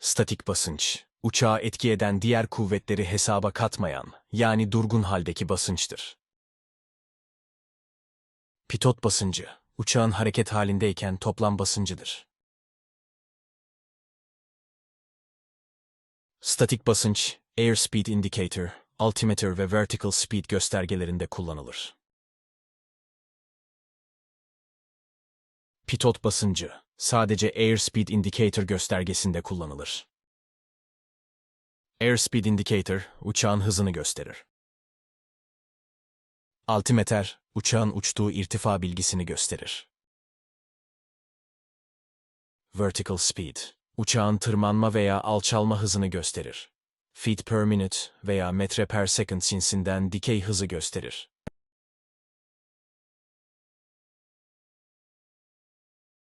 Statik basınç, uçağı etki eden diğer kuvvetleri hesaba katmayan, yani durgun haldeki basınçtır. Pitot basıncı, uçağın hareket halindeyken toplam basıncıdır. Statik basınç, airspeed indicator, altimeter ve vertical speed göstergelerinde kullanılır. Pitot basıncı, sadece airspeed indicator göstergesinde kullanılır. Airspeed indicator, uçağın hızını gösterir. Altimeter, uçağın uçtuğu irtifa bilgisini gösterir. Vertical speed, uçağın tırmanma veya alçalma hızını gösterir. Feet per minute veya metre per second cinsinden dikey hızı gösterir.